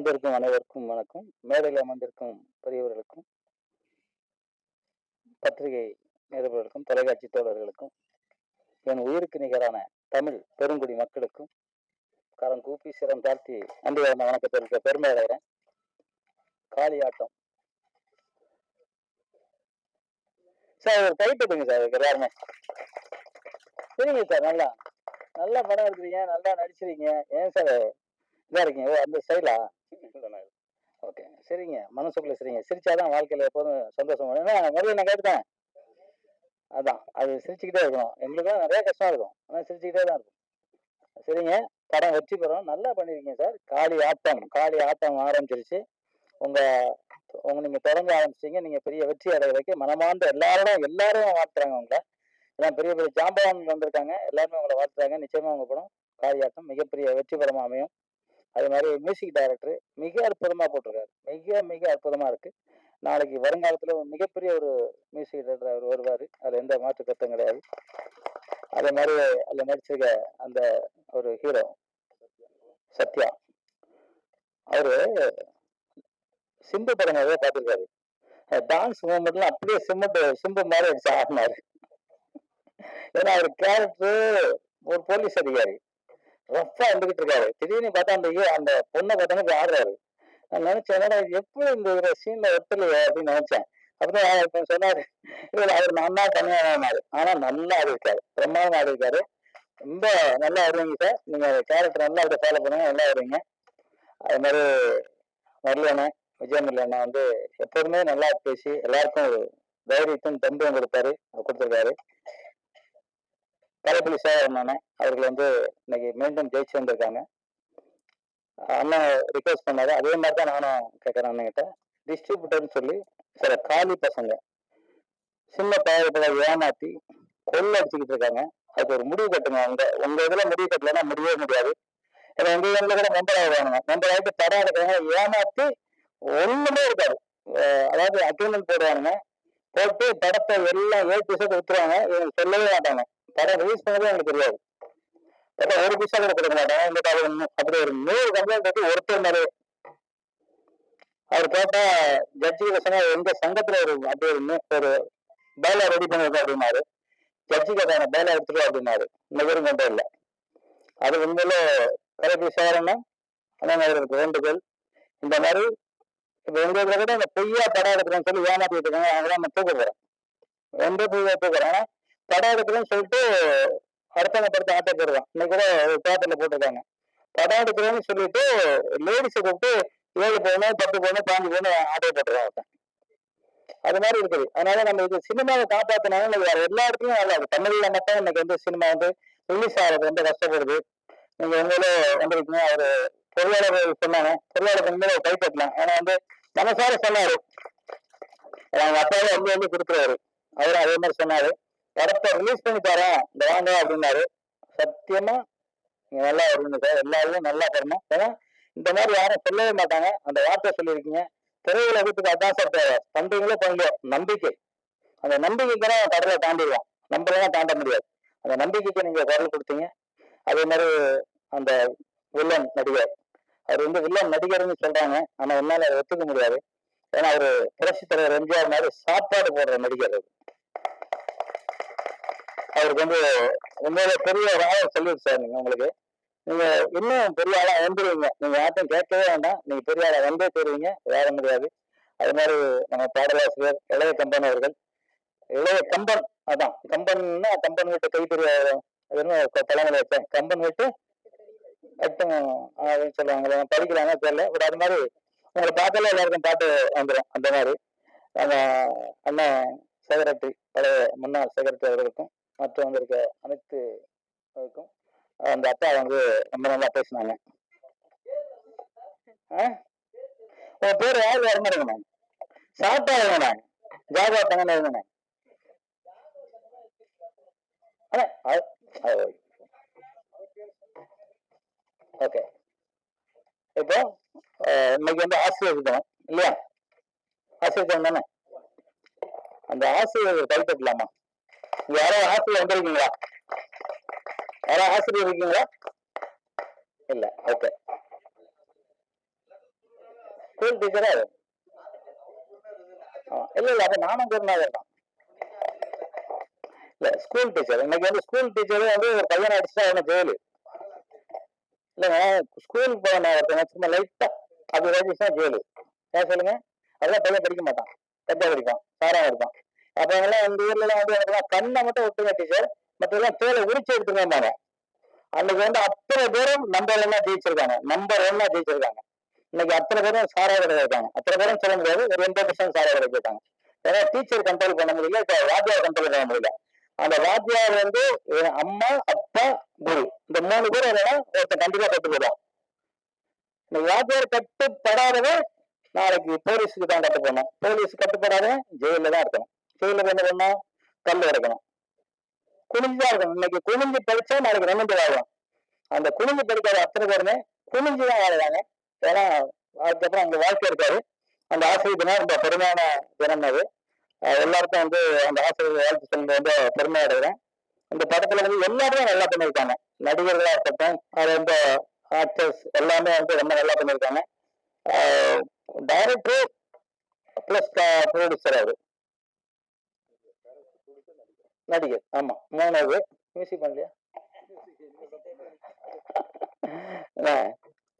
அமர்ந்திருக்கும் அனைவருக்கும் வணக்கம். மேடையில் அமர்ந்திருக்கும் பெரியவர்களுக்கும் பத்திரிகை நிருபர்களுக்கும் தொலைக்காட்சி தோழர்களுக்கும் என் உயிருக்கு நிகரான தமிழ் பெருங்குடி மக்களுக்கும் கரம் கூப்பி சிரம் தாழ்த்தி நன்றி வந்த வணக்கத்திற்கு பெருமை அடைகிறேன் காளியாட்டம் சார் ஒரு கை தட்டுங்க சார் எல்லாருமே. சரிங்க சார் நல்லா. நல்லா படம் எடுக்கிறீங்க நல்லா நடிச்சிருக்கீங்க. ஏன் சார் இதா இருக்கீங்க? ஓ அந்த ஸ்டைலா ஓகே சரிங்க. மனசுக்குள்ள சரிங்க. சிரிச்சாதான் வாழ்க்கையில எப்போதும் சந்தோஷம் ஏன்னா முதல்ல நான் கேட்டுட்டேன். அதான் அது சிரிச்சுக்கிட்டே இருக்கணும். எங்களுக்கும் நிறைய கஷ்டம் இருக்கும். ஆனால் சிரிச்சுக்கிட்டே தான் இருக்கும். சரிங்க. படம் வெற்றி பெறும். நல்லா பண்ணிருக்கீங்க சார். காளி ஆட்டம். காளி ஆட்டம் ஆரம்பிச்சிருச்சு. உங்க உங்க நீங்க தொடங்க ஆரம்பிச்சீங்க நீங்க பெரிய வெற்றி அடைய மனமார்ந்த எல்லாரும் எல்லாரும் வாழ்த்துறாங்க உங்களை. எல்லாம் பெரிய பெரிய ஜாம்பவான் வந்திருக்காங்க. எல்லாருமே உங்களை வாழ்த்துறாங்க. நிச்சயமா உங்க படம் காளியாட்டம் மிகப்பெரிய வெற்றி படமா அமையும். அது மாதிரி மியூசிக் டைரக்டர் மிக அற்புதமாக போட்டிருக்காரு. மிக மிக அற்புதமாக இருக்கு. நாளைக்கு வருங்காலத்தில் மிகப்பெரிய ஒரு மியூசிக் டைரக்டர் அவர் வருவார். அதில் எந்த மாற்று கருத்தும் கிடையாது. அதே மாதிரி அதில் நடிச்சிருக்க அந்த ஒரு ஹீரோ சத்யா அவர் சிம்பு படம் நிறைய பார்த்துருக்காரு. டான்ஸ் மூமெண்ட்லாம் அப்படியே சிம்பு சிம்பு மாதிரி அடிச்சு ஆடினாரு. ஏன்னா அவர் கேரக்டர் ஒரு போலீஸ் அதிகாரி. ரஃபா இருந்துகிட்டு இருக்காரு. திடீர்னு பார்த்தா அந்த அந்த பொண்ணை பார்த்தோன்னா ஆடுறாரு. நான் நினைச்சேன் என்னடா எப்படி இந்த சீன்ல ஒத்துலையே அப்படின்னு நினைச்சேன். அப்புறம் அவர் சொன்னாரு இல்ல அவர் நல்லா தனியாக தனியானாரு ஆனா நல்லா ஆடி பிரம்மாதமா ஆடிருக்காரு. ஆடி ரொம்ப நல்லா வருவீங்க சார் நீங்க கேரக்டர் நல்லா அப்படி ஃபாலோ பண்ணுங்க நல்லா வருவீங்க அது மாதிரி முரளியண்ணன் விஜயமுரளி வந்து எப்போதுமே நல்லா பேசி எல்லாருக்கும் ஒரு தைரியத்தையும் தெம்பையும் கொடுப்பாரு. கொடுத்துருக்காரு. கலைப்புலி சேகரன் அண்ணன் அவர்கள் வந்து இன்னைக்கு மீண்டும் ஜெயிச்சு வந்திருக்காங்க. அண்ணன் ரிக்வஸ்ட் பண்ணாரு. அதே மாதிரி தான் நானும் கேட்குறேன் அண்ணன்கிட்ட. டிஸ்ட்ரிபியூட்டர்னு சொல்லி சில காலி பசங்க சின்ன பயிர்களை ஏமாத்தி கொள்ள அடிச்சுக்கிட்டு இருக்காங்க. அதுக்கு ஒரு முடிவு கட்டுங்க. உங்க உங்க இதுல முடிவு கட்டலைன்னா முடியவே முடியாது. ஏன்னா எங்க இதுல கூட மெம்பர் ஆகிடுவாங்க மெம்பர் ஆகிட்டு படம் எடுக்கிறவங்க ஏமாத்தி ஒண்ணுமே இருக்காது. அதாவது அக்ரிமெண்ட் போடுவானுங்க போட்டு படத்தை எல்லாம் ஏ பீஸை வித்துருவாங்க. இவங்க சொல்லவே மாட்டாங்க. படம் ரிலீஸ் பண்ணதே எனக்கு தெரியாது. பார்த்தா ஒரு பைசா கூட கொடுக்க மாட்டேன். இந்த காலம் ஒண்ணு- அப்படி ஒரு நூறு கம்ப்ளைண்ட் பத்தி ஒருத்தர் மேலே. அவர் கேட்டா ஜட்ஜி சொன்னா எங்க சங்கத்துல ஒரு அப்படி ஒரு ஒரு பேலா ரெடி பண்ணிருக்கோம் அப்படின்னாரு. ஜட்ஜி கேட்டாங்க பேலா எடுத்துட்டு அப்படின்னாரு. நகரும் பேரும் கொண்டு இல்லை. அது உண்மையில கலைப்பு சேரன்னா அண்ணன் அவர்களுக்கு வேண்டுகோள்? இந்த மாதிரி இப்ப எங்க கூட இந்த பொய்யா படம் எடுக்கிறேன்னு சொல்லி ஏமாத்திட்டு இருக்காங்க. அவங்க நம்ம தூக்க போறோம் ரெண்டு பொய்யா தூக்குறேன். படம் எடுக்கிறேன்னு சொல்லிட்டு அடுத்தவங்க படத்தை ஆட்டை போடுறான். இன்னைக்கு கூட ஒரு பேப்பர்ல போட்டிருக்காங்க. படம் எடுக்கிறேன்னு சொல்லிட்டு லேடிஸை கூப்பிட்டு ஏழு போகணும் பத்து போகணும் பாஞ்சு போகணும் ஆட்டை போட்டுருவான் அது மாதிரி இருக்குது. அதனால நம்ம இது சினிமாவை காப்பாத்தினாலும் வேற எல்லா இடத்துலயும் நல்லா இருக்கு. தமிழ்ல மட்டும் இன்னைக்கு வந்து சினிமா வந்து ரிலீஸ் ஆகிறது ரொம்ப கஷ்டப்படுது. நீங்க உண்மையிலே வந்திருக்கீங்க. அவரு பொருளாளர் சொன்னாங்க. பொருளாளர் வந்து கைப்பற்றலாம் ஏன்னா வந்து மனசார சொன்னாரு. அவங்க அப்பாவே வந்து வந்து கொடுக்குறாரு அவரும் அதே மாதிரி சொன்னாரு. படத்தை ரிலீஸ் பண்ணி தரேன். இந்த வாங்க அப்படின்னாரு. சத்தியமா நீங்க நல்லா வருவீங்க சார் எல்லாரும் நல்லா தரணும். ஏன்னா இந்த மாதிரி யாரும் சொல்லவே மாட்டாங்க. அந்த வார்த்தை சொல்லியிருக்கீங்க. திரையுலகத்துக்கு அதான் சார் தேவை. பண்றீங்களோ பண்ணலையோ நம்பிக்கை. அந்த நம்பிக்கைக்கு தான் கடலை தாண்டிடுவோம். நம்பலாம் தாண்ட முடியாது. அந்த நம்பிக்கைக்கு நீங்க குரல் கொடுத்தீங்க. அதே மாதிரி அந்த வில்லன் நடிகர். அவர் வந்து வில்லன் நடிகர்னு சொல்றாங்க. ஆனா என்னால ஒத்துக்க முடியாது. ஏன்னா அவரு புரட்சி தலைவர் எம்ஜிஆர் மாதிரி சாப்பாடு போடுற நடிகர் அவருக்கு வந்து உங்களோட பெரிய ஒரு ஆளை சொல்லிடு சார் நீங்க உங்களுக்கு. நீங்க இன்னும் பெரிய ஆளா வந்துருவீங்க. நீங்க யார்ட்டும் கேட்கவே வேண்டாம். நீங்க பெரிய ஆளா வந்தே தெரிவிங்க வேற முடியாது. அது மாதிரி நம்ம பாடலாசிரியர் இளைய கம்பன் அவர்கள். இளைய கம்பன் அதான். கம்பன்னா கம்பன் வீட்டு கைப்பெரிய அது தலைமையில வச்சேன். கம்பன் வீட்டு எட்டும் அப்படின்னு சொல்லுவாங்க படிக்கிறாங்க தெரியல. பட் அது மாதிரி உங்களை பார்த்தாலே எல்லாருக்கும் பாட்டு வந்துடும் அந்த மாதிரி. நம்ம அண்ணன் செக்ரட்டரி பழைய முன்னாள் செக்ரட்டரி அவர்களுக்கும். மற்ற வந்திருக்க அனைத்து இருக்கும் அந்த அப்பா வந்து ரொம்ப நல்லா பேசினாங்க. ஆ? உங்க பேர் யார்? வர இருக்கணும் சாப்பிட்டா இருக்கணும் ஜாபா பண்ண இருக்கணும் ஓகே. இப்போ இன்னைக்கு வந்து ஆசிரியர் தினம் இல்லையா? ஆசிரியர் தினம் தானே? அந்த ஆசிரியர் கைப்பற்றலாமா? யாராவது ஆசிரியர் வந்திருக்கீங்களா? யாராவது ஆசிரியர் இருக்கீங்களா? இல்ல ஓகே ஸ்கூல் டீச்சரா இல்ல இல்ல அப்ப நானும் குருநாதர் தான். இல்ல ஸ்கூல் டீச்சர் இன்னைக்கு வந்து ஸ்கூல் டீச்சரே வந்து ஒரு பையனை அடிச்சா அவனை ஜெயிலு இல்லைங்க ஸ்கூலுக்கு போன ஒருத்தங்க சும்மா லைட்டா அது வச்சுச்சுன்னா ஜெயிலு ஏன் சொல்லுங்க? அதெல்லாம் பையன் படிக்க மாட்டான். கட்டா படிப்பான் சாரா இருப்பான் அப்ப எல்லாம் இந்த ஊர்ல எல்லாம் வந்து எனக்கு கண்ணை மட்டும் விட்டுங்க டீச்சர் மற்றெல்லாம் தோலை உரிச்சு எடுத்துருந்தாங்க அன்னைக்கு வந்து அத்தனை பேரும் நம்பர் ஒன்னா ஜெயிச்சிருக்காங்க. நம்பர் ஒன்னா ஜெயிச்சிருக்காங்க. இன்னைக்கு அத்தனை பேரும் சாரா இருக்காங்க. அத்தனை பேரும் சொல்ல முடியாது. ஒரு எண்பது பர்சன்ட் சாரா கிடைச்சிருக்காங்க ஏன்னா டீச்சர் கண்ட்ரோல் பண்ண முடியல இப்ப வாத்தியார் கண்ட்ரோல் பண்ண முடியல. அந்த வாத்தியார் வந்து அம்மா அப்பா குரு. இந்த மூணு பேர் என்னன்னா ஒருத்தன் கண்டிப்பா கட்டுப்படுவான் இந்த வாத்தியார் கட்டுப்படாதவன் நாளைக்கு போலீஸுக்கு தான் கட்டுப்படணும் போலீஸ் கட்டுப்படாதவன் ஜெயில தான் இருக்கணும். கீழே என்ன பண்ணணும்? கல் இறக்கணும் குனிஞ்சுதான் இருக்கணும். இன்னைக்கு குனிஞ்சு படிச்சா நாளைக்கு நிமிந்து வாழும் அந்த குனிஞ்சு படிக்காத அத்தனை பேருமே குனிஞ்சுதான் தான் ஏன்னா அதுக்கப்புறம் அந்த வாழ்க்கை இருக்காரு அந்த ஆசிரியர் தினம் ரொம்ப பெருமையான தினம் அது. எல்லாருக்கும் வந்து அந்த ஆசிரியர் வாழ்த்து சொல்றது ரொம்ப பெருமையா இருக்கிறேன். இந்த படத்துல வந்து எல்லாருமே நல்லா பண்ணியிருக்காங்க. நடிகர்களா இருக்கட்டும் அது வந்து ஆக்டர்ஸ் எல்லாமே வந்து ரொம்ப நல்லா பண்ணியிருக்காங்க. டைரக்டர் பிளஸ் ப்ரொடியூசர் அவர். நடிகர். ஆமா. மூணாவது. மியூசிக் பண்ணலையா? என்ன,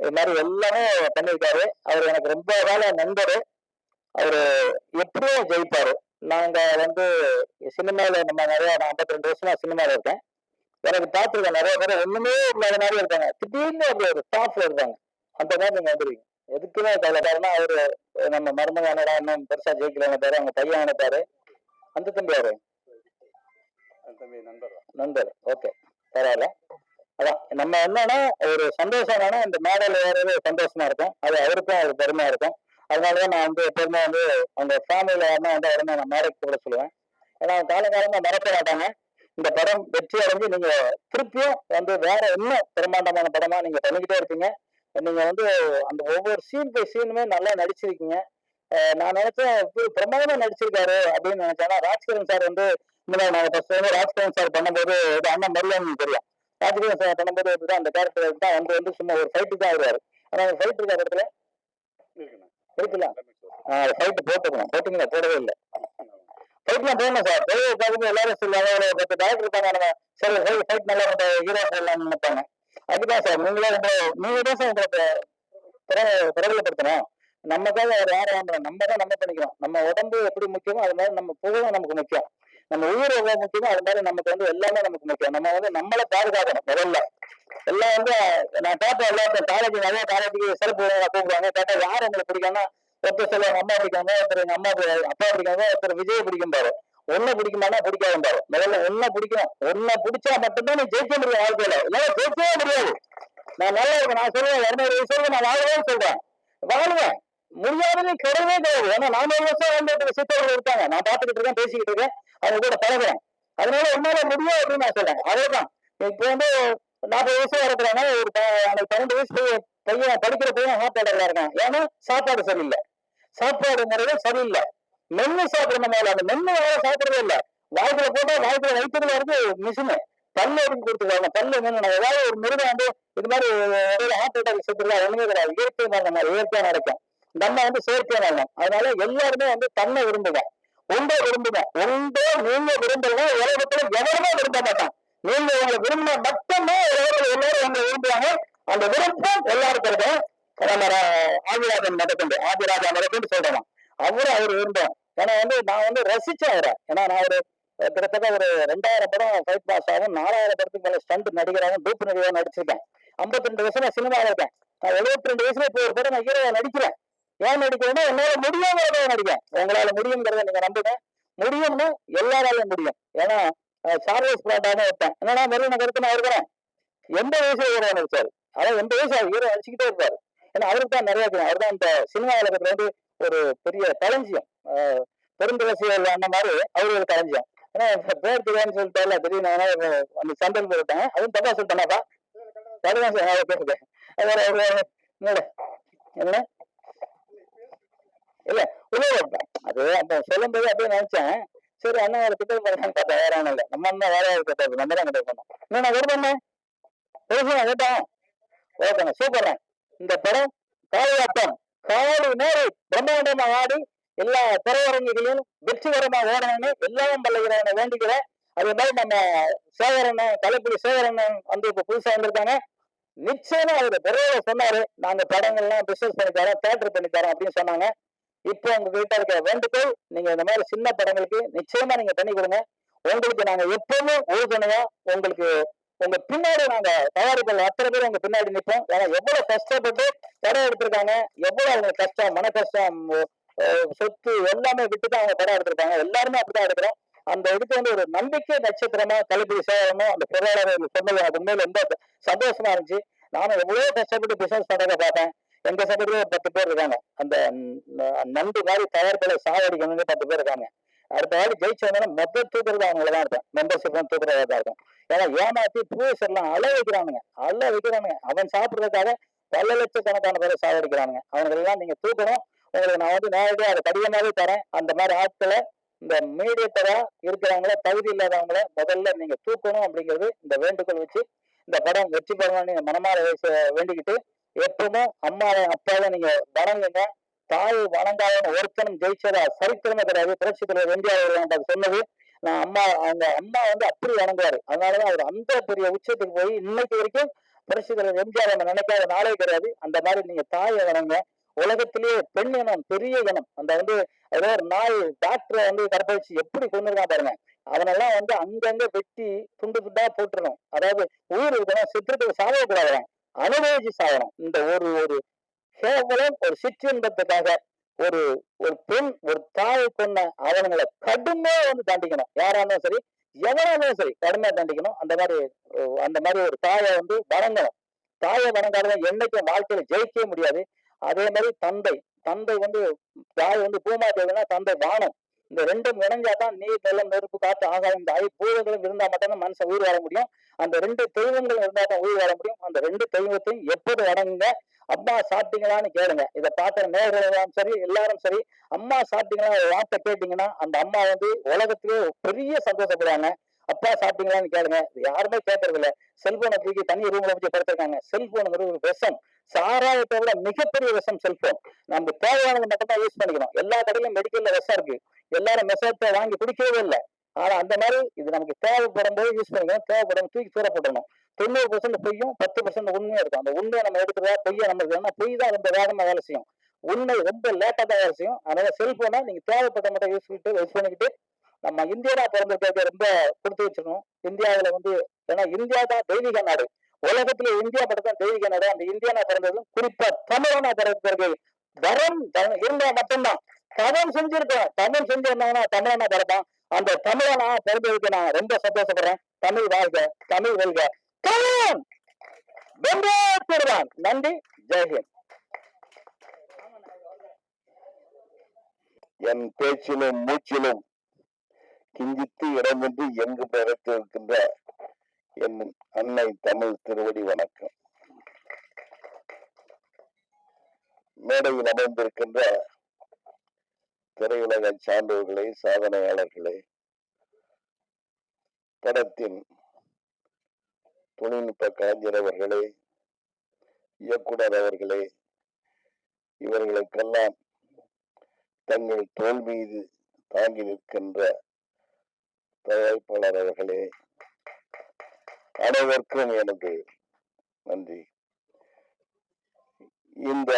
இது மாதிரி எல்லாமே பண்ணியிருக்காரு. அவர் எனக்கு ரொம்ப கால நண்பர். அவர் எப்படியும் ஜெயிப்பார். நாங்கள் வந்து சினிமாவில் நம்ம நிறையா நான் ஐம்பத்தி ரெண்டு வருஷமா சினிமாவில் இருக்கேன். எனக்கு பார்த்துருக்கேன் நிறைய பேர் ஒன்றுமே இல்லாத மாதிரி இருக்காங்க. திடீர்னு அப்படி ஒரு டாப்ல இருக்காங்க அந்த மாதிரி நீங்கள் வந்துருவீங்க எதுக்குமே கவலைக்காரனா அவர் நம்ம மருமகானடா இன்னும் பெருசாக ஜெயிக்கலன்னு பேர் அவங்க பையன் அனுப்பாரு அந்த தம்பி அவரு நண்பர். ஓகே பரவாயில்ல. அதான் நம்ம என்னன்னா ஒரு சந்தோஷம் என்னன்னா இந்த மேடையில ஏறது சந்தோஷமா இருக்கும். அது அவருக்கும் அது பெருமையா இருக்கும். அதனாலதான் நான் வந்து எப்பவுமே வந்து அவங்க ஃபேமிலியில யாருன்னா வந்து உடனே நான் மேடைக்கு கூட சொல்லுவேன். ஏன்னா காலங்காலமா மறக்க மாட்டாங்க. இந்த படம் வெற்றி அடைஞ்சு நீங்க திருப்பியும் வந்து வேற இன்னும் பிரம்மாண்டமான படமா நீங்க பண்ணிக்கிட்டே இருப்பீங்க நீங்க வந்து அந்த ஒவ்வொரு சீன் பை சீனுமே நல்லா நடிச்சிருக்கீங்க. நான் நினைச்சேன் பிரம்மாண்டமா பிரமாதமா நடிச்சிருக்காரு அப்படின்னு நினைச்சேன். ராஜ்கிரண் சார் வந்து முன்னாடி நாங்க ஃபர்ஸ்ட் வந்து ராஜ்கிரண் சார் பண்ணும்போது இது அண்ணன் மரியாதை தெரியும். ராஜ்கிரண் சார் பண்ணும்போது இப்படிதான் அந்த கேரக்டர் தான் வந்து வந்து சும்மா ஒரு ஃபைட்டு தான் வருவாரு ஆனால் ஃபைட் இருக்கா இடத்துல இருக்குல்ல ஃபைட்டு போட்டுக்கணும். போட்டுங்களா போடவே இல்லை. ஃபைட்லாம் போடணும் சார் பெரிய பார்க்கும் எல்லாரும் சொல்லுவாங்க ஒரு பத்து டேரக்டர் இருப்பாங்க நம்ம ஃபைட் ஃபைட் நல்லா நம்ம ஹீரோ போடலாம்னு நினைப்பாங்க. அதுதான் சார் நீங்களே ரொம்ப நீங்க தான் சார் உங்களுக்கு பிரபலப்படுத்தணும். நமக்காக வேற யாரும் நம்ம தான் நம்ம பண்ணிக்கிறோம் நம்ம உடம்பு எப்படி முக்கியமோ அது மாதிரி நம்ம புகழும் நமக்கு முக்கியம். நம்ம உயிர் எவ்வளவு முக்கியமோ அது மாதிரி நமக்கு வந்து எல்லாமே நமக்கு முக்கியம். நம்ம வந்து நம்மளை பாதுகாக்கணும் முதல்ல. எல்லாம் வந்து நான் கேட்டேன் எல்லாத்தையும் காலேஜ் நிறைய காலேஜுக்கு சிறப்பு கூப்பிடுவாங்க. கேட்டா யார் உங்களுக்கு பிடிக்கும்னா ஒருத்தர் சொல்லுவாங்க அம்மா பிடிக்காங்க ஒருத்தர் எங்க அம்மா அப்பா பிடிக்காங்க ஒருத்தர் விஜய் பிடிக்கும் பாரு. ஒன்ன பிடிக்குமானா பிடிக்காத பாரு. முதல்ல ஒன்ன பிடிக்கும் ஒன்ன பிடிச்சா மட்டும்தான் நீ ஜெயிக்க முடியும் வாழ்க்கையில. இல்ல ஜெயிக்கவே முடியாது. நான் நல்லா இருக்கேன். நான் சொல்லுவேன் இருநூறு வயசு நான் வாழ்வேன்னு சொல்றேன். வாழ்வேன் முடியாதுன்னு கிடையவே கிடையாது ஏன்னா நானூறு வருஷம் வந்து சித்தர்கள் இருக்காங்க. நான் பாத்துக்கிட்டு இருக்கேன் பேசிக்கிட்டு இருக்கேன். அவங்க கூட பழகுறேன். அதனால உன்னால முடியும் அப்படின்னு நான் சொல்றேன் அதேதான் இப்போ வந்து நாற்பது வயசு இருக்கிறாங்க ஒரு பன்னெண்டு வயசு பையன் படிக்கிற பையன் ஹார்ட் இருக்கான். ஏன்னா சாப்பாடு சரியில்லை. சாப்பாடுங்கிறது சரியில்லை. மென்னு சாப்பிடுற மேல. அந்த மென்னு வேற சாப்பிடவே இல்லை. வாய்ப்புல போட்டா வாய்ப்புல வயிற்றுல இருந்து மிஷினு. பல்லு எடுத்து கொடுத்துருக்காங்க பல்லு மென்னு ஏதாவது ஒரு மிருகம் வந்து இது மாதிரி ஹார்ட் அட்டாக் செத்துருக்கா ஒண்ணுமே கிடையாது. இயற்கை மரணம் மாதிரி இயற்கையா நடக்கும். நம்ம வந்து செயற்கையா மரணம் அதனால எல்லாருமே வந்து தன்னை விரும்புவேன் ஒன்றே விரும்புங்க. ஒன்றே நீங்க விரும்புங்க. உலகத்துல எவருமே விரும்ப மாட்டான் நீங்க உங்களை விரும்ப மட்டுமே உலகத்துல எல்லாரும் உங்களை விரும்புவாங்க. அந்த விருப்பம் எல்லாருக்கும் இருக்கும் நம்ம ஆதிராஜன் முதற்கொண்டு ஆதிராஜா முதற்கொண்டு சொல்றோம் அவரும் அவர் விரும்பும் ஏன்னா வந்து நான் வந்து ரசிச்சேன் அவரை. ஏன்னா நான் ஒரு கிட்டத்தட்ட ஒரு ரெண்டாயிரம் படம் ஃபைட் பாஸ் ஆகும். நாலாயிரம் படத்துக்கு மேல ஸ்டண்ட் நடிகராகவும் டூப் நடிகராக நடிச்சிருக்கேன். 52 ரெண்டு வருஷம் நான் சினிமாவில் இருக்கேன். நான் 72 ரெண்டு வயசுல இப்போ ஒரு படம் நான் ஹீரோவை நடிக்கிறேன். ஏன் நடிக்கிறேன்னா என்னால முடியுங்கிறத நடிக்கிறேன் உங்களால முடியுங்கிறத நீங்க நம்புங்க. முடியும்னு எல்லாராலையும் முடியும். ஏன்னா அஹ், சார்லஸ் பிராண்டான இருப்பேன் என்னன்னா மெருன கருத்து நான் இருக்கிறேன் எந்த வயசுல ஹீரோ நடிச்சாரு. அதான் எந்த வயசு ஹீரோ நடிச்சுக்கிட்டே இருப்பாரு ஏன்னா அவருக்கு தான் நிறைய தெரியும். அவர் தான் இந்த சினிமா உலகத்துல வந்து ஒரு பெரிய களஞ்சியம். பெருந்தரசியல் அந்த மாதிரி அவரு ஒரு களஞ்சியம். ஏன்னா பேர் தெரியாதுன்னு சொல்லிட்டால திடீர்னு அந்த சண்டல் போட்டாங்க அதுவும் தப்பா சொல்லிட்டானாப்பா அதுதான் சார் என்னடா? என்ன? இல்ல உள்ள அது அந்த சொல்லும்போது அப்படியே நினைச்சேன். சரி அண்ணன் ஒரு கிட்ட பண்ணான்னு பார்த்தா வேற ஒண்ணும் நம்ம அண்ணன் வேற ஒரு கிட்ட நம்ம தான் கிட்ட பண்ணோம் இன்னும் நான் விரும்புறேன் பேசுறேன் கேட்டேன். ஓகேண்ணா சூப்பர்ண்ணே இந்த படம் காளியாட்டம். காலி நேரை பிரம்மாண்டமா ஆடி எல்லா திரையரங்குகளிலும் வெற்றிகரமாக ஓடணும்னு எல்லாம் பல்லுகிறவனை வேண்டிக்கிறேன் அதே மாதிரி நம்ம சேகரண்ணன் கலைப்புலி சேகரண்ணன் வந்து இப்ப புதுசா வந்திருக்காங்க. நிச்சயமா அவர் விரைவ சொன்னாரு. நாங்க படங்கள்லாம் பிசினஸ் பண்ணி தரோம் தேட்டர் பண்ணி தரோம் அப்படின்னு சொன்னாங்க. இப்போ உங்க இருக்கிற இருக்க வேண்டுகோள் நீங்க இந்த மாதிரி சின்ன படங்களுக்கு நிச்சயமா நீங்க பண்ணி கொடுங்க. உங்களுக்கு நாங்க எப்பவுமே உறுதுணையா உங்களுக்கு உங்க பின்னாடி நாங்க தயாரிப்பாளர் அத்தனை பேர் உங்க பின்னாடி நிற்போம் ஏன்னா எவ்வளவு கஷ்டப்பட்டு படம் எடுத்திருக்காங்க எவ்வளவு அவங்க கஷ்டம் மன கஷ்டம் சொத்து எல்லாமே விட்டு தான் அவங்க படம் எடுத்திருக்காங்க. எல்லாருமே அப்படிதான் எடுக்கிறோம். அந்த இதுக்கு வந்து ஒரு நம்பிக்கை நட்சத்திரமா கலைப்பதி சேவனும் அந்த பொருளாளர் சொன்னது அது உண்மையில ரொம்ப சந்தோஷமா இருந்துச்சு. நானும் எவ்வளவு கஷ்டப்பட்டு பிசினஸ் பண்றதை பார்த்தேன். எங்க சபையிலேயே பத்து பேர் இருக்காங்க. அந்த நண்டு மாதிரி தயாரிப்பாளர் சாவடிக்கணும்னு பத்து பேர் இருக்காங்க. அடுத்த வாட்டி ஜெயிச்சவங்க மொத்த தூக்குறது அவங்கள தான் இருக்கும். மெம்பர்ஷிப் தான் தூக்குறதா தான் இருக்கும். ஏன்னா ஏமாத்தி ப்ரூஸ் எல்லாம் அழ வைக்கிறானுங்க. அழ வைக்கிறானுங்க. அவன் சாப்பிட்றதுக்காக பல லட்சக்கணக்கான பேரை சாவடிக்கிறானுங்க அவங்களெல்லாம் நீங்க தூக்கணும். உங்களுக்கு நான் வந்து நேரடியாக அதை கடிதமாவே தரேன். அந்த மாதிரி ஆட்களை இந்த மீடியத்தரா இருக்கிறவங்கள தகுதி இல்லாதவங்கள முதல்ல நீங்க தூக்கணும் அப்படிங்கிறது இந்த வேண்டுகோள் வச்சு இந்த படம் வெற்றி பெறணும்னு நீங்க மனமாற வேண்டிக்கிட்டு எப்பவும் அம்மாவை அப்பாவை நீங்க வணங்குங்க. தாயை வணங்காதவன் ஒருத்தனும் ஜெயிச்சதா சரித்திரமே கிடையாது. புரட்சி தலைவர் எம்ஜிஆர் அது சொன்னது. நான் அம்மா அவங்க அம்மா வந்து அப்படி வணங்குவாரு. அதனாலதான் அவர் அந்த பெரிய உச்சத்துக்கு போய் இன்னைக்கு வரைக்கும் புரட்சி தலைவர் எம்ஜிஆர் நம்ம நினைக்காத நாளே கிடையாது. அந்த மாதிரி நீங்க தாயை வணங்க. உலகத்திலேயே பெண் இனம் பெரிய இனம். அந்த வந்து ஏதோ ஒரு நாய் டாக்டரை வந்து கற்பழிச்சு எப்படி கொண்டுருக்கான் பாருங்க. அதனெல்லாம் வந்து அங்கங்க வெட்டி துண்டு துண்டா போட்டுருணும் அதாவது உயிர் இருக்கணும் சித்திரத்துக்கு சாகக்கூடாது அனுபவிச்சு சாகணும் இந்த ஒரு ஒரு கேவலம் ஒரு சிற்றின்பத்துக்காக ஒரு ஒரு பெண் ஒரு தாய் கொண்ட அவனுங்களை கடுமையா வந்து தண்டிக்கணும். யாரா இருந்தாலும் சரி எவனா இருந்தாலும் சரி கடுமையா தண்டிக்கணும். அந்த மாதிரி அந்த மாதிரி ஒரு தாயை வந்து வணங்கணும். தாயை வணங்காதவன் என்னைக்கும் வாழ்க்கையில ஜெயிக்கவே முடியாது. அதே மாதிரி தந்தை தந்தை வந்து தாய் வந்து பூமாதேவினா தந்தை வானம் இந்த ரெண்டும் இணைஞ்சாதான் நீர் நிலம் நெருப்பு காத்து ஆகாயம் இந்த பூதங்களும் இருந்தா மட்டும்தான் மனுஷன் உயிர் வாழ முடியும். அந்த ரெண்டு தெய்வங்களும் இருந்தா தான் உயிர் வாழ முடியும். அந்த ரெண்டு தெய்வத்தையும் எப்படி வணங்குங்க அம்மா சாப்பிட்டீங்களான்னு கேளுங்க. இதை பார்த்த நேர்களும் சரி எல்லாரும் சரி. அம்மா சாப்பிட்டீங்களா? வார்த்தை கேட்டீங்கன்னா அந்த அம்மா வந்து உலகத்திலேயே பெரிய சந்தோஷப்படுறாங்க அப்பா சாப்பிட்டீங்களான்னு கேளுங்க. யாருமே கேட்கறது இல்ல செல்போனை தூக்கி தனி ரூம்ல வச்சு படுத்திருக்காங்க. செல்போனுங்கிறது ஒரு விஷம். சாராயத்தை விட மிகப்பெரிய விஷம் செல்போன். நம்ம தேவையானது மட்டும் தான் யூஸ் பண்ணிக்கணும். எல்லா கடையிலும் மெடிக்கல்ல விஷம் இருக்கு. எல்லாரும் மெசேஜை வாங்கி குடிக்கவே இல்லை. ஆனா அந்த மாதிரி இது நமக்கு தேவைப்படும் போது யூஸ் பண்ணிக்கணும். தேவைப்படும் தூக்கி தூர போடணும் தொண்ணூறு பர்சன்ட் பொய்யும் பத்து பர்சன்ட் உண்மையும் இருக்கும். அந்த உண்மையை நம்ம எடுக்கிறதா பொய்யை நம்ம எடுக்கிறோம்னா பொய் தான் ரொம்ப வேகமா வேலை செய்யும். உண்மை ரொம்ப லேட்டா தான் வேலை செய்யும். அதனால செல்போனை நீங்க தேவைப்பட்ட மட்டும் யூஸ் பண்ணிட்டு யூஸ் பண்ணிக்கிட்டு நம்ம இந்தியனா பிறந்திருக்கிறது ரொம்ப கொடுத்து வச்சிடணும் இந்தியாவுல வந்து ஏன்னா இந்தியா தான் தெய்வீக நாடு. உலகத்துல இந்தியா மட்டும் தான் தெய்வீக நாடு. அந்த இந்தியானா பிறந்ததும் குறிப்பா தமிழனா பிறந்திருக்கு வரம் த- இருந்தா மட்டும்தான். தவம் செஞ்சிருக்கோம் தமிழ் செஞ்சிருந்தாங்கன்னா தமிழனா பிறப்பான் அந்த தமிழனா பிறந்ததுக்கு நான் ரொம்ப சந்தோஷப்படுறேன். தமிழ் வாழ்க தமிழ் வெல்க. தமிழன் நன்றி ஜெய்ஹிந்த் என் பேச்சிலும் மூச்சிலும் கிஞ்சித்து இடமின்றி எங்கு பிறத்திருக்கின்ற என் அன்னை தமிழ் திருவடி வணக்கம். மேடையில் அமைந்திருக்கின்ற திரையுலக சான்றோர்களே சாதனையாளர்களே படத்தின் தொழில்நுட்ப கலைஞர் அவர்களே இயக்குனர் அவர்களே இவர்களுக்கெல்லாம் தங்கள் தோல் மீது தாங்கி நிற்கின்ற தயாரிப்பாளர் அவர்களே அனைவருக்கும் எனது நன்றி. இந்த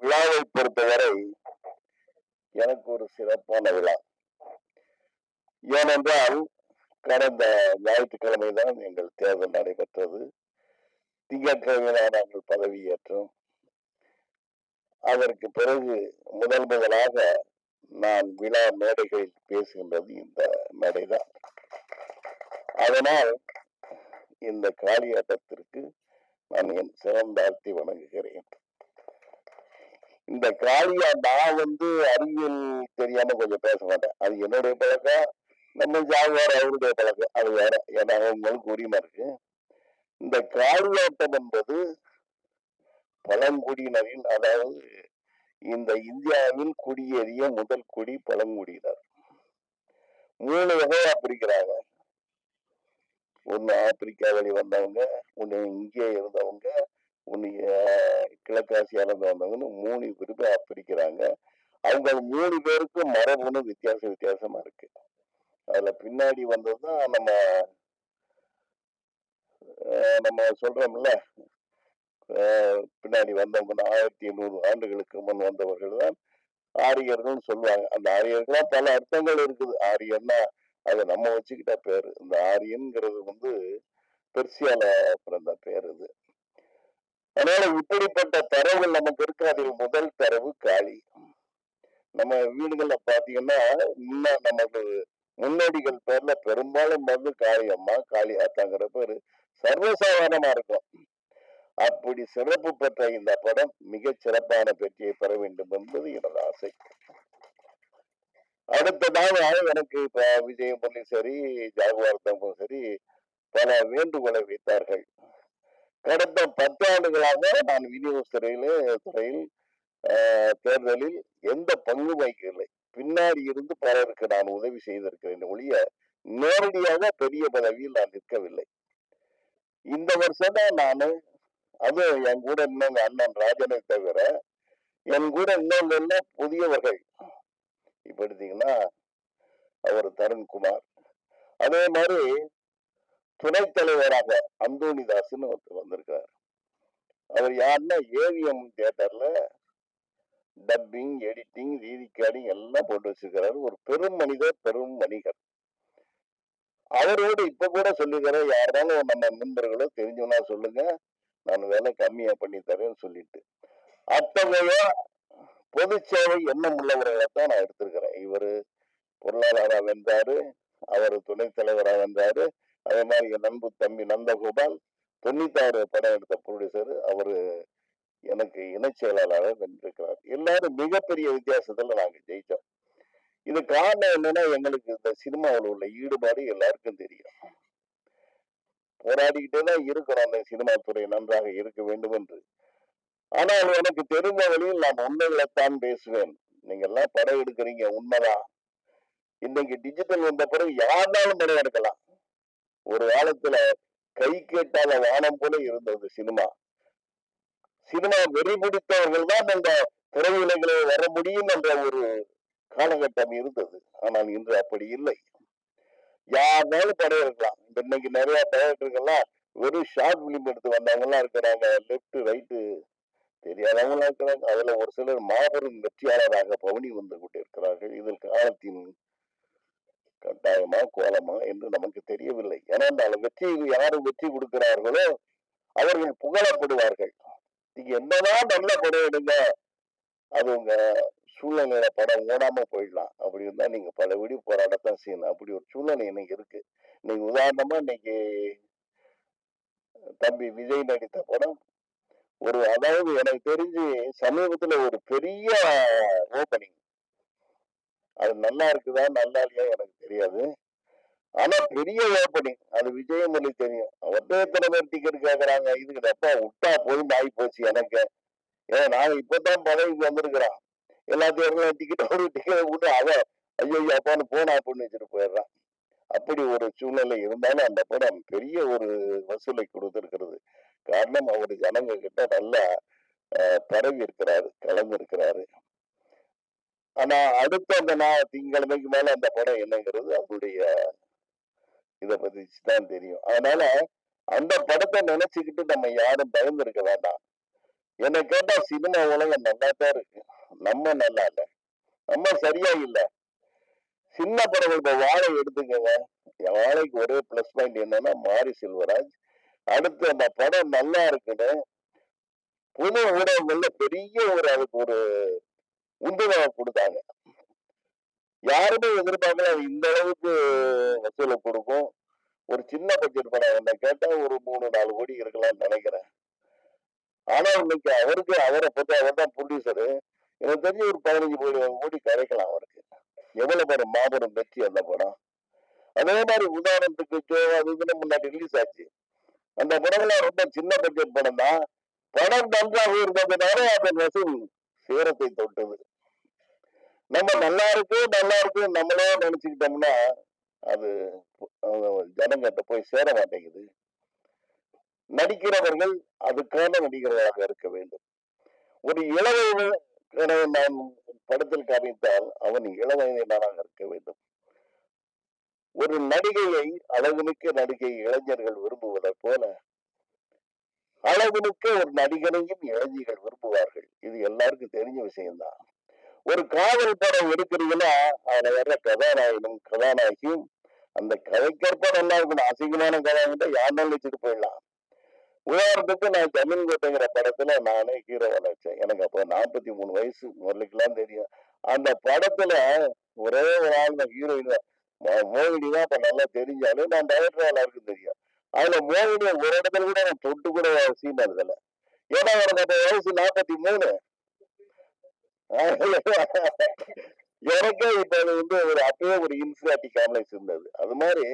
விழாவை பொறுத்தவரை எனக்கு ஒரு சிறப்பான விழா. ஏனென்றால் கடந்த ஞாயிற்றுக்கிழமை தான் எங்கள் தேர்தல் நடைபெற்றது. திங்கட்கிழமை நாங்கள் பதவியேற்றோம். அதற்கு பிறகு முதல் முதலாக நான் விழா மேடைகளில் பேசுகின்றது இந்த மேடைதான். அதனால் இந்த காளியாட்டத்திற்கு நான் என் சிறந்த அர்த்தி வணங்குகிறேன். இந்த காளியா நான் வந்து அறிவியல் தெரியாம கொஞ்சம் பேச மாட்டேன். அது என்னுடைய பழக்கம். நம்ம ஜாகுவார் அவருடைய பழக்கம். அது வேற. ஏன்னா அவங்களுக்கு உரிமை இருக்கு. இந்த காளியாட்டம் என்பது பழங்குடியினரின் அதாவது இந்த இந்தியாவில் குடியேறிய முதல் குடி பழங்குடியினர். மூணு வகையா பிரிக்கிறாங்க. ஒண்ணு ஆப்பிரிக்கா வழி வந்தவங்க ஒண்ணு இங்கே இருந்தவங்க. உன்னைய கிழக்காசியாலேருந்து வந்தவங்கன்னு மூணு பிரிப்பா பிரிக்கிறாங்க. அவங்க மூணு பேருக்கும் மரபுன்னு வித்தியாச வித்தியாசமா இருக்கு. அதுல பின்னாடி வந்ததுதான் நம்ம நம்ம சொல்றோம்ல. பின்னாடி வந்தவங்க ஆயிரத்தி எண்ணூறு ஆண்டுகளுக்கு முன் வந்தவர்கள் தான் ஆரியர்கள் சொல்லுவாங்க. அந்த ஆரியர்களா பல அர்த்தங்கள் இருக்குது. ஆரியன்னா அதை நம்ம வச்சுக்கிட்ட பேரு. இந்த ஆரியன்ங்கிறது வந்து பெர்சியால பிறந்த பேர் இது அதனால இப்படிப்பட்ட தரவுகள் நமக்கு இருக்கு அதில் முதல் தரவு காளி நம்ம வீடுகள்ல பாத்தீங்கன்னா இன்னும் நமக்கு முன்னோடிகள் பேர்ல பெரும்பாலும் வந்து காளியம்மா காளி ஆத்தாங்கிற பேரு சர்வசாதாரணமா இருக்கும். அப்படி சிறப்பு பெற்ற இந்த படம் மிக சிறப்பான வெற்றியை பெற வேண்டும் என்பது எனது ஆசை. அடுத்ததாக எனக்கு இப்ப விஜயமுரளி சரி ஜாகுவார் தம்பும் சரி பல வேண்டுகோளை வைத்தார்கள் கடந்த பத்தாண்டுகளாக நான் விநியோக துறையில் துறையில் தேர்தலில் எந்த பங்கு வகிக்கவில்லை பின்னாடி இருந்து பலருக்கு நான் உதவி செய்திருக்கிறேன் ஒழிய நேரடியாக பெரிய பதவியில் நான் நிற்கவில்லை. இந்த வருஷம் தான் நான் அது என் கூட இன்னொங்க அண்ணன் ராஜனை தவிர என் கூட இன்னொன்று புதியவர்கள். இப்ப எடுத்தீங்கன்னா அவர் தருண்குமார். அதே மாதிரி துணைத் தலைவராக அந்தோணிதாஸ்னு ஒருத்தர் வந்திருக்கார். அவர் யாருன்னா ஏவிஎம் தியேட்டர்ல டப்பிங் எடிட்டிங் ரீதிக்காடிங் எல்லாம் போட்டு வச்சிருக்கிறாரு. ஒரு பெரும் மனிதர் பெரும் வணிகர். அவரோடு இப்ப கூட சொல்லுகிற யாராலும் நம்ம நண்பர்களோ தெரிஞ்சவனா சொல்லுங்க நான் விலை கம்மியா பண்ணி தரேன்னு சொல்லிட்டு. அத்தகைய பொது சேவை எண்ணம் உள்ளவர்களை தான் நான் எடுத்திருக்கிறேன். இவர் பொருளாளராக வென்றாரு அவர் துணைத் தலைவராக வென்றாரு அதே மாதிரி என் நண்பு தம்பி நந்தகோபால் தொண்ணூத்தாறு படம் எடுத்த ப்ரொடியூசர் அவர் எனக்கு இணைச் செயலாளராக வென்றிருக்கிறார் எல்லாரும் மிகப்பெரிய வித்தியாசத்துல நாங்க ஜெயிச்சோம். இது காரணம் என்னன்னா எங்களுக்கு இந்த சினிமாவில் உள்ள ஈடுபாடு எல்லாருக்கும் தெரியும். போராடிக்கிட்டே தான் இருக்கிறோம். அந்த சினிமா துறை நன்றாக இருக்க வேண்டும் என்று. ஆனால் எனக்கு தெரிந்த வழியில் நான் உண்மைகளைத்தான் பேசுவேன். நீங்க எல்லாம் படம் எடுக்கிறீங்க உண்மைதான். இன்னைக்கு டிஜிட்டல் வந்த பிறகு யாருனாலும் படம் எடுக்கலாம். ஒரு காலத்துல கை கேட்டால வானம் போல இருந்தது சினிமா. சினிமா வெறி பிடித்தவர்கள் தான் அந்த திரையுலகிலே வர முடியும் என்ற ஒரு காலகட்டம் இருந்தது. ஆனால் இன்று அப்படி இல்லை. யாருனாலும் படம் இருக்கலாம் இன்னைக்கு நிறைய டைரக்டர்கள்லாம் வெறும் ஷார்ட் பிலிம் எடுத்து வந்தவங்கலாம் இருக்கிறாங்க. லெப்ட் ரைட்டு தெரியாதவங்களா இருக்கிறாங்க. அதுல ஒரு சிலர் மாபெரும் வெற்றியாளராக பவனி வந்து கொண்டிருக்கிறார்கள். இதில் காலத்தின் கட்டாயமா கோலமா என்று நமக்கு தெரியவில்லை. ஏன்னா அந்த வெற்றி யாரும் வெற்றி கொடுக்கிறார்களோ அவர்கள் புகழப்படுவார்கள். நீங்க என்னதான் நல்ல படம் எடுங்க அது உங்க சூழ்நிலையில படம் ஓடாம போயிடலாம். அப்படி இருந்தா நீங்க பல விடி போராடத்தான் செய்யணும். அப்படி ஒரு சூழ்நிலை இன்னைக்கு இருக்கு. நீங்க உதாரணமா இன்னைக்கு தம்பி விஜய் நடித்த படம். ஒரு அதாவது எனக்கு தெரிஞ்சு சமீபத்துல ஒரு பெரிய ஓபனிங் அது நல்லா இருக்குதா நல்லா இல்லையா எனக்கு தெரியாது. ஆனா பெரிய ஓப்பனிங் அது விஜயமொழி தெரியும். அவர்கிட்ட எத்தனை பேர் டிக்கெட் கேட்கறாங்க இதுக்கு அப்பா விட்டா போய் ஆகி போச்சு எனக்கு. ஏன்னா நான் இப்பதான் பதவிக்கு வந்திருக்கிறான். எல்லாத்தையும் டிக்கெட் ஒரு டிக்கெட் விட்டு அவன் ஐயோ அப்பான்னு போனா அப்படின்னு வச்சுட்டு போயிடுறான். அப்படி ஒரு சூழ்நிலை இருந்தாலும் அந்த படம் பெரிய ஒரு வசூலை கொடுத்திருக்கிறது. காரணம் அவர் ஜனங்க கிட்ட நல்லா பரவி இருக்கிறாரு கலந்து இருக்கிறாரு ஆனா அடுத்த அந்த நான் திங்கிழமைக்கு மேல அந்த படம் என்னங்கிறது அவருடைய இத பத்தி தான் தெரியும். அதனால அந்த படத்தை நினைச்சுக்கிட்டு நம்ம யாரும் பயந்துருக்க வேண்டாம். என்னை கேட்டா சினிமா உலகம் நல்லா தான் இருக்கு. நம்ம நல்லா இல்லை. நம்ம சரியா இல்லை. சின்ன படங்கள் இப்ப வாழை எடுத்துக்கோங்க. என் வாழைக்கு ஒரே பிளஸ் பாயிண்ட் என்னன்னா மாரி செல்வராஜ். அடுத்து அந்த படம் நல்லா இருக்குன்னு புது ஊடகங்கள்ல பெரிய ஒரு அதுக்கு ஒரு உந்துதலை கொடுத்தாங்க. யாருமே எதிர்பார்க்கல அது இந்த அளவுக்கு வசூலை கொடுக்கும். ஒரு சின்ன பட்ஜெட் படம் என்ன கேட்டா ஒரு மூணு நாலு கோடி இருக்கலாம்னு நினைக்கிறேன். ஆனா இன்னைக்கு அவருக்கு அவரை பத்தி அவர் தான் ப்ரொடியூசரு எனக்கு தெரிஞ்சு ஒரு பதினஞ்சு கோடி கோடி கிடைக்கலாம் அவருக்கு. எவ்வளவு பேர் மாபெரும் வெற்றி அந்த படம். அதே மாதிரி உதாரணத்துக்கு ஜோ அது இதுன்னு முன்னாடி ரிலீஸ் ஆச்சு. அந்த படங்கள்லாம் ரொம்ப சின்ன பட்ஜெட் படம் தான். படம் நன்றாக இருந்ததுனால அதன் வசூல் சேரத்தை தொட்டது. நம்ம நல்லா இருக்கு நல்லா இருக்கு நம்மளே நினைச்சுக்கிட்டோம்னா அது ஜனங்கிட்ட போய் சேர மாட்டேங்குது. நடிக்கிறவர்கள் அதுக்கான நடிகர்களாக இருக்க வேண்டும். ஒரு இளவயதை நான் படத்தில் காமித்தால் அவன் இளவயதானாக இருக்க வேண்டும். ஒரு நடிகையை அளவுமிக்க நடிகை இளைஞர்கள் விரும்புவதைப் போல அளவுமிக்க ஒரு நடிகனையும் இளைஞர்கள் விரும்புவார்கள். இது எல்லாருக்கும் தெரிஞ்ச விஷயம்தான். ஒரு காதல் படம் எடுக்கிறீங்கன்னா அதுல வர்ற கதாநாயகனும் கதாநாயகியும் அந்த கதைக்கேற்ப நல்லா இருக்கணும். அசிங்கமான கதாகிட்ட யாருனாலும் வச்சுட்டு போயிடலாம்? உதாரணத்துக்கு நான் ஜமீன் கோட்டைங்கிற படத்துல நானே ஹீரோவா நடிச்சேன். எனக்கு அப்போ நாற்பத்தி மூணு வயசு. முரளிக்கெல்லாம் தெரியும். அந்த படத்துல ஒரே ஒரு ஆள் தான் ஹீரோயின் மோகினி தான் அப்ப நல்லா தெரிஞ்சாலும் நான் டைரக்டர் எல்லாருக்கும் தெரியும். அதுல மோகினியை ஒரு இடத்துல கூட நான் தொட்டு கூட சீன் எழுதல ஏன்னா எனக்கு அப்ப வயசு நாற்பத்தி மூணு. எனக்கே இப்ப வந்து ஒரு அப்பவே ஒரு இன்சுலாட்டி காம்ப்ளெக்ஸ் இருந்தது. அது மாதிரி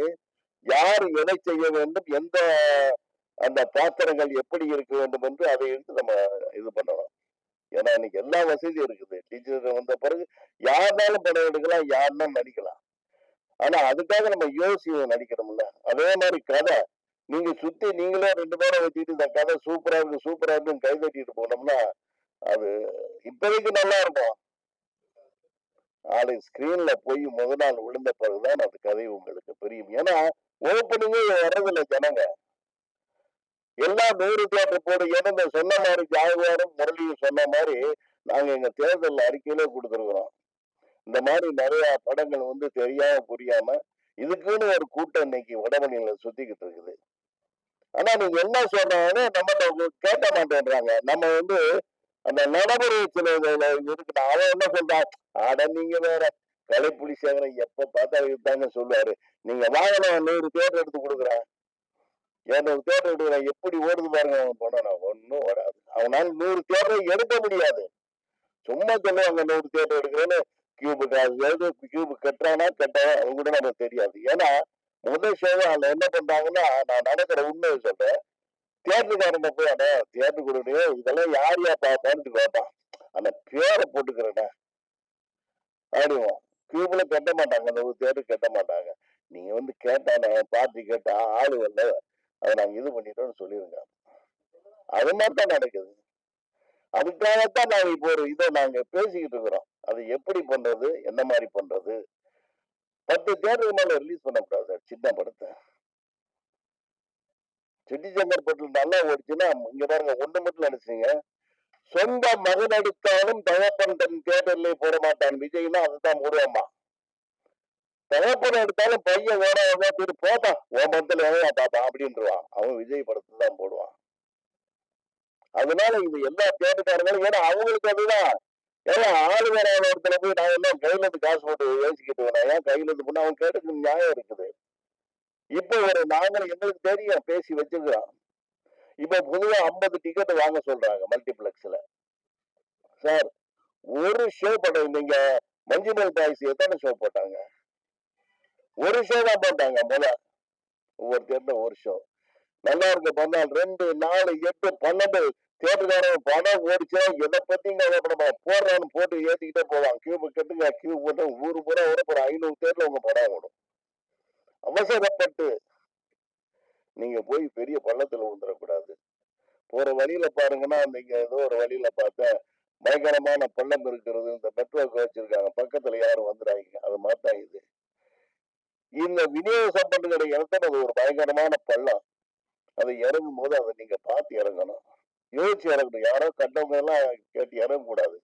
யார் எதை செய்ய வேண்டும் எந்த அந்த பாத்திரங்கள் எப்படி இருக்க வேண்டும் என்று அதை எடுத்து நம்ம இது பண்ணலாம் ஏன்னா இன்னைக்கு எல்லா வசதியும் இருக்குது. டிஜிட்டல் வந்த பிறகு யாருனாலும் படம் எடுக்கலாம் யாருனாலும் நடிக்கலாம். ஆனா அதுக்காக நம்ம யோசிச்சு நடிக்கணும்ல. அதே மாதிரி கதை. நீங்க சுத்தி நீங்களே ரெண்டு பேரும் வச்சுட்டு இந்த கதை சூப்பரா இருக்கு சூப்பரா இருக்குன்னு கை கட்டிட்டு போனோம்னா அது இப்போதைக்கு நல்லா இருக்கும். நாளை ஸ்கிரீன்ல போய் முத நாள் விழுந்த பிறகுதான் அது கதை உங்களுக்கு புரியும். ஏன்னா ஓப்பனிங்கே வர்றதில்ல ஜனங்க. எல்லாம் நூறு தியேட்டர் போடு ஏன்னா இந்த சொன்ன மாதிரி ஜாகுவாரும் முரளியும் சொன்ன மாதிரி நாங்க எங்க தேர்தல் அறிக்கையிலே கொடுத்துருக்குறோம். இந்த மாதிரி நிறைய படங்கள் வந்து தெரியாம புரியாம இதுக்குன்னு ஒரு கூட்டம் இன்னைக்கு வடமணியில சுத்திக்கிட்டு இருக்குது. ஆனா நீங்க என்ன சொன்னாலும் நம்ம கேட்க மாட்டேன்றாங்க. நம்ம வந்து அந்த நடைமுறை சில இருக்குது. அவன் என்ன சொல்றான் ஆட நீங்க வேற கலைப்புலி சேகரம் எப்ப பார்த்தா தாங்க சொல்லுவாரு. நீங்க வாங்கலாம் நூறு தேட்டர் எடுத்து கொடுக்குறான் இரநூறு தேட்டர் எடுக்கிறேன் எப்படி ஓடுது பாருங்க அவன் போனா ஒன்னும் ஓடாது. அவனால் நூறு தேட்டர் எடுக்க முடியாது. சும்மா சொல்லுவாங்க நூறு தேட்டர் எடுக்கிறேன்னு கியூபு காசு கியூபு கட்டுறானா கட்டானா அவங்க கூட நமக்கு தெரியாது. ஏன்னா முதல் சேவை அதுல என்ன பண்றாங்கன்னா நான் நடக்கிற உண்மையை சொல்றேன். தியேட்டருக்காரன் போய் அண்ணா தியேட்டர் கொடுக்கணும் இதெல்லாம் யார் யார் பார்ப்பான்னு கேட்டான் அந்த பேரை போட்டுக்கிறடா அப்படிவோம் கியூப்ல கட்ட மாட்டாங்க அந்த ஒரு தேட்டர் கட்ட மாட்டாங்க. நீங்க வந்து கேட்டானே பார்த்து கேட்டா ஆளு வரல. அதை நாங்க இது பண்ணிட்டோம்னு சொல்லிருங்க. அது மாதிரி தான் நடக்குது. அதுக்காகத்தான் நாங்க இப்போ ஒரு இதை நாங்க பேசிக்கிட்டு இருக்கிறோம். அது எப்படி பண்றது? என்ன மாதிரி பண்றது? பத்து தேட்டருக்கு மேல ரிலீஸ் பண்ணக்கூடாது சார் சின்ன படத்தை. சிட்டி செங்கற்பட்டில் நல்லா ஓடிச்சுன்னா இங்க பாருங்க ஒண்ணு மட்டும் நினைச்சீங்க சொந்த மகன் எடுத்தாலும் தகப்பன் தன் தேட்டர்ல போட மாட்டான். விஜய்னா அதுதான் போடுவாமா தகப்பன் எடுத்தாலும் பையன் வேற பேர் போட்டான். உன் படத்துல வேலையா பாப்பான் அப்படின்றான் அவன் விஜய் படத்துல தான் போடுவான். அதனால இது எல்லா தேட்டருக்காரங்களும் ஏன்னா அவங்களுக்கு அதுதான். ஏன்னா ஆளு வேற இடத்துல போய் நான் எல்லாம் கையில இருந்து காசு போட்டு யோசிக்கிட்டு வரேன் ஏன் கையில இருந்து பண்ண அவன் கேட்டுக்கு நியாயம் இருக்குது. இப்போ ஒரு நாங்களும் எங்களுக்கு தெரியும் பேசி வச்சிருக்கிறோம் இப்போ பொதுவா ஐம்பது டிக்கெட் வாங்க சொல்றாங்க மல்டிபிளெக்ஸ்ல சார் ஒரு ஷோ படம் நீங்க மஞ்சுமல் பாய்ஸ் எத்தனை ஷோ போட்டாங்க? ஒரு ஷோ தான் போட்டாங்க முத ஒவ்வொரு தேட்டர்ல ஒரு ஷோ நல்லா இருக்கு பண்ணால் ரெண்டு நாலு எட்டு பன்னெண்டு தேட்டருக்காரன் படம் ஓடிச்சா எதை பத்தி போடுறான்னு போட்டு ஏத்திக்கிட்டே போவான். கியூப் கட்டுங்க கியூப் போட்டு ஊரு பூரா ஒரு போற ஐநூறு தேட்டர்ல உங்க படம் ஓடும். அவசரப்பட்டு நீங்க போய் பெரிய பள்ளத்துல விழுந்துடக்கூடாது. போற வழியில பாருங்கன்னா நீங்க ஏதோ ஒரு வழியில பார்த்தா பயங்கரமான பள்ளம் இருக்கிறது இந்த நெட்ஒர்க் வச்சிருக்காங்க. பக்கத்துல யாரும் வந்துடுறாங்க அது மாத்தான் இது. இந்த விநியோக சம்பந்தங்களை இடத்துல அது ஒரு பயங்கரமான பள்ளம். அதை இறங்கும் போது அதை நீங்க பார்த்து இறங்கணும். யோசிச்சு இறங்கணும். யாரோ கண்டவங்க எல்லாம் கேட்டு இறங்கக்கூடாது.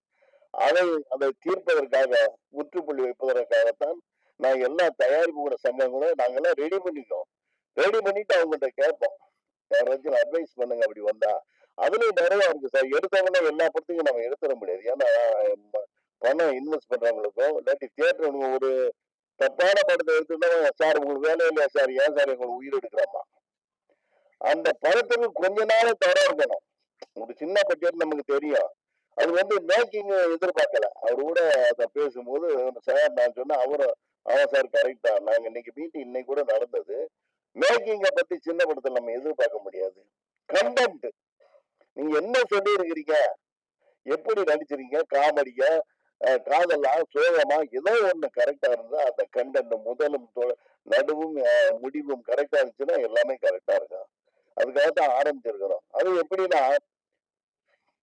அதை அதை தீர்ப்பதற்காக முற்றுப்புள்ளி வைப்பதற்காகத்தான் நான் எல்லா தயாரிப்பு கூட சங்கங்களும் நாங்கெல்லாம் ரெடி பண்ணிட்டோம். ரெடி பண்ணிட்டு அவங்கள்ட்ட கேட்போம். யாராச்சும் அட்வைஸ் பண்ணுங்க அப்படி வந்தா. அதுலயும் நிறைய இருக்கு சார். எடுத்தவங்கன்னா எல்லா படத்தையும் நம்ம எடுத்துட முடியாது. ஏன்னா பணம் இன்வெஸ்ட் பண்றவங்களுக்கும் இல்லாட்டி தியேட்டர் ஒரு தப்பான படத்தை எடுத்துட்டா சார் உங்களுக்கு வேலை இல்லையா சார்? ஏன் சார் உங்களுக்கு உயிர் எடுக்கிறாமா? அந்த படத்துக்கு கொஞ்ச நாள் தர இருக்கணும். ஒரு சின்ன பட்ஜெட் நமக்கு தெரியும். அது வந்து மேக்கிங் எதிர்பார்க்கல. அவர் கூட அதை பேசும்போது சார் நான் சொன்னேன் அவரும் ஆமா சார் கரெக்ட் தான். நாங்க இன்னைக்கு மீட்டிங் இன்னைக்கு கூட நடந்தது. மேக்கிங்கை பத்தி சின்ன படத்தில் நம்ம எதிர்பார்க்க முடியாது. கண்டென்ட் நீங்க என்ன சொல்லி இருக்கிறீங்க எப்படி நடிச்சிருக்கீங்க? காமெடியா? அஹ், காதலா? சோகமா? ஏதோ ஒண்ணு கரெக்டா இருந்தா அந்த கண்டென்ட் முதலும் தொ- நடுவும் முடிவும் கரெக்டா இருந்துச்சுன்னா எல்லாமே கரெக்டா இருக்கும். அதுக்காக தான் ஆரம்பிச்சிருக்கிறோம். அது எப்படின்னா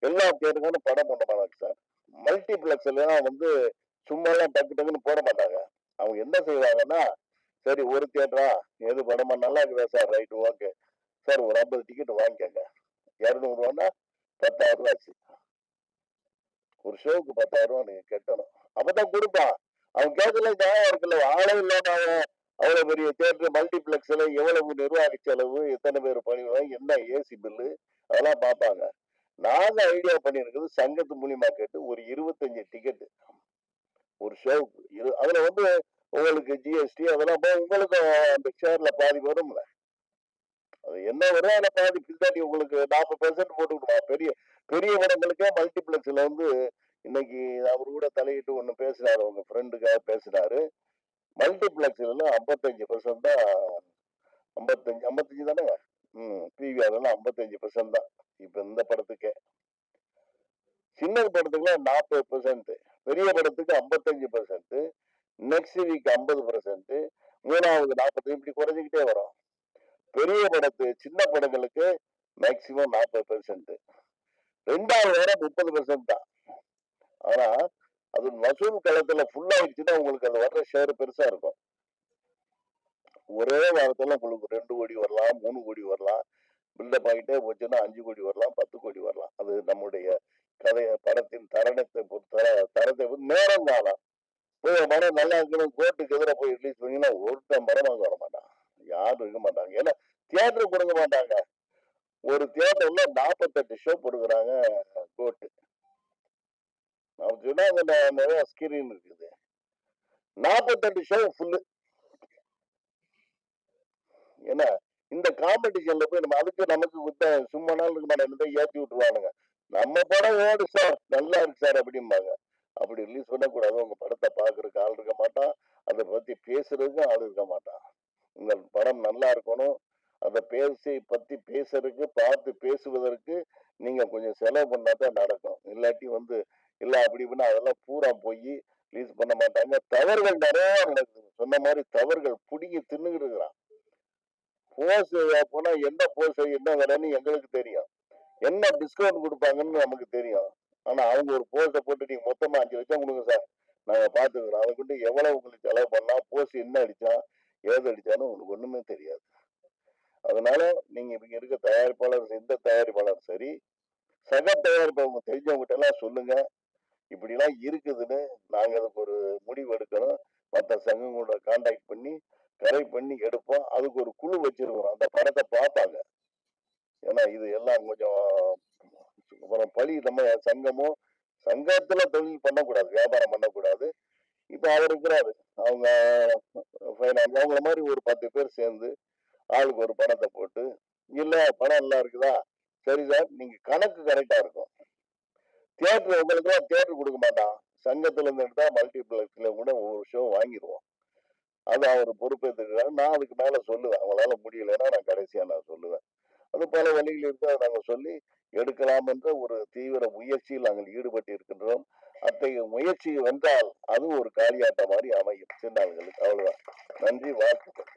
எல்லா தேட்டர்களும் படம் பண்ண மாட்டாங்க சார். மல்டிபிளெக்ஸ்லாம் வந்து சும்மா எல்லாம் டக்கு டக்குன்னு போட மாட்டாங்க. அவங்க என்ன செய்வாங்கன்னா சரி ஒரு தேட்டரா எது படமா? நல்லா இருக்குதா சார்? ரைட்டு ஓகே சார் ஒரு ஐம்பது டிக்கெட் வாங்கிக்கங்க. இரநூறுவான்னா பத்தாயிரம் ரூபா ஆச்சு ஒரு ஷோவுக்கு பத்தாயிரம் ரூபா நீங்க கட்டணும். அப்பதான் கொடுப்பான். அவன் கேட்கல நியாயம் இருக்குல்ல ஆளே இல்லாம அவன் அவ்வளவு பெரிய தேட்டர் மல்டிபிளெக்ஸ்ல எவ்வளவு நிர்வாக செலவு எத்தனை பேர் பணிவாங்க என்ன ஏசி பில்லு அதெல்லாம் பார்ப்பாங்க. நாங்க ஐடியா பண்ணியிருக்கிறது சங்கத்து மூலியமா கேட்டு ஒரு இருபத்தஞ்சு டிக்கெட் ஒரு ஷோவுக்கு இரு அதுல வந்து உங்களுக்கு ஜிஎஸ்டி அதெல்லாம் போய் உங்களுக்கு அந்த ஷேர்ல பாதி வரும்ல. அது என்ன வரும் அதில் பாதி பின்னாடி உங்களுக்கு நாற்பது பெர்சன்ட் போட்டுக்கிடுமா? பெரிய பெரிய படங்களுக்கே மல்டிபிளெக்ஸ்ல வந்து இன்னைக்கு அவர் கூட தலையிட்டு ஒன்று பேசினாரு உங்க ஃப்ரெண்டுக்காக பேசினாரு. மல்டிபிளெக்ஸ்ல ஐம்பத்தஞ்சு பெர்சன்ட் தான் ஐம்பத்தஞ்சு ஐம்பத்தஞ்சு தானே ம் பிவிஆர்லாம் ஐம்பத்தஞ்சு பெர்சன்ட் தான். இப்போ இந்த படத்துக்கு சின்ன படத்துக்குலாம் நாற்பது பெர்சன்ட் பெரிய படத்துக்கு ஐம்பத்தஞ்சு பெர்சன்ட் நெக்ஸ்ட் வீக் ஐம்பது பெர்சன்ட் மூணாவது நாற்பது இப்படி குறைஞ்சிக்கிட்டே வரும். பெரிய படத்து சின்ன படங்களுக்கு மேக்சிமம் நாற்பது பெர்சன்ட் ரெண்டாவது வர முப்பது பெர்சன்ட் தான். ஆனா அது வசூல் களத்துல ஃபுல்லாயிடுச்சுன்னா உங்களுக்கு அது வர்ற ஷேர் பெருசா இருக்கும். ஒரே வாரத்துல உங்களுக்கு ரெண்டு கோடி வரலாம் மூணு கோடி வரலாம் பில்டப் ஆகிட்டே போச்சுன்னா அஞ்சு கோடி வரலாம் பத்து கோடி வரலாம். அது நம்முடைய கதைய படத்தின் தரணத்தை பொறுத்த தரத்தை நேரம் தானா போய் படம் நல்லா இருக்கணும் கோர்ட்டுக்கு எதிராக போய் ரிலீஸ் பண்ணீங்கன்னா ஒருத்தன் படம் வாங்க வர மாட்டான். யாரும் இருக்க மாட்டாங்க. ஏன்னா தியேட்டர் கொடுக்க மாட்டாங்க. ஒரு தியேட்டர்ல நாற்பத்தெட்டு ஷோ கொடுக்குறாங்க கோர்ட்டு நான் சொன்னா நிறைய ஸ்கிரீன் இருக்குது. நாற்பத்தெட்டு ஷோ ஃபுல்லு ஏன்னா இந்த காம்படிஷன்ல போய் நம்ம அதுக்கு நமக்கு சும்மா நாள் இருக்க மாட்டேன் ஏத்தி விட்டுருவானுங்க. நம்ம படம் ஓடு சார். நல்லா இருக்கு சார் அப்படிம்பாங்க. அப்படி ரிலீஸ் பண்ணக்கூடாது. உங்க படத்தை பாக்குறதுக்கு ஆள் இருக்க மாட்டான். அதை பத்தி பேசுறதுக்கு ஆள் இருக்க மாட்டான். உங்கள் படம் நல்லா இருக்கணும். அதை பேசி பத்தி பேசுறதுக்கு பார்த்து பேசுவதற்கு நீங்க கொஞ்சம் செலவு பண்ணா தான் நடக்கும். இல்லாட்டி வந்து இல்லை அப்படி இப்படின்னா அதெல்லாம் பூரா போய் ரிலீஸ் பண்ண மாட்டாங்க. தவறுகள் நிறைய நடக்குது. சொன்ன மாதிரி தவறுகள் பிடிங்கி தின்னுகிட்டு இருக்கிறான். போஸ் போனா என்ன போஸ் என்ன வேலைன்னு எங்களுக்கு தெரியும். என்ன டிஸ்கவுண்ட் கொடுப்பாங்கன்னு நமக்கு தெரியும். ஆனா அவங்க ஒரு போஸ்ட போட்டு நீங்க மொத்தமா அஞ்சு லட்சம் கொடுங்க சார் நாங்க பாத்துக்கிறோம் அதை கொண்டு எவ்வளவு உங்களுக்கு செலவு பண்ணா போஸ்ட் என்ன அடிச்சா ஏது அடிச்சான்னு உங்களுக்கு ஒண்ணுமே தெரியாது. அதனால நீங்க இங்க இருக்க தயாரிப்பாளர் எந்த தயாரிப்பாளர் சரி சக தயாரிப்பவங்க தெரிஞ்சவங்ககிட்ட எல்லாம் சொல்லுங்க. இப்படி எல்லாம் இருக்குதுன்னு நாங்க அதுக்கு ஒரு முடிவு எடுக்கணும். மற்ற சங்கங்களோட கான்டாக்ட் பண்ணி கரெக்ட் பண்ணி எடுப்போம். அதுக்கு ஒரு குழு வச்சிருக்கிறோம். அந்த படத்தை பார்ப்பாங்க ஏன்னா இது எல்லாம் கொஞ்சம் அப்புறம் பழி நம்ம சங்கமும் சங்கத்துல தொழில் பண்ணக்கூடாது வியாபாரம் பண்ணக்கூடாது. இப்ப அவர் இருக்கிறாரு. அவங்க ஃபைனான்ஸ் அவங்கள மாதிரி ஒரு பத்து பேர் சேர்ந்து ஆளுக்கு ஒரு பணத்தை போட்டு இல்ல பணம் எல்லாம் இருக்குதா? சரி சார் நீங்க கணக்கு கரெக்டா இருக்கும். தியேட்டர் உங்களுக்கு தியேட்டர் கொடுக்க மாட்டான். சங்கத்துல இருந்து எடுத்தா மல்டிபிளெக்ஸ்ல கூட ஒவ்வொரு ஷோ வாங்கிடுவோம் அது அவர் பொறுப்பேற்றுக்கிறாரு நான் அதுக்கு மேல சொல்லுவேன். அவங்களால முடியலைன்னா நான் கடைசியா நான் சொல்லுவேன். அது பல வழிகள் இருக்கு. அதை நாங்கள் சொல்லி எடுக்கலாம் என்ற ஒரு தீவிர முயற்சியில் நாங்கள் ஈடுபட்டு இருக்கின்றோம் அத்தகைய முயற்சி வென்றால் அது ஒரு காளியாட்டம் மாதிரி அமையும். சின்னாளுங்களுக்கு அவ்வளவுதான். நன்றி வாழ்த்துக்கள்.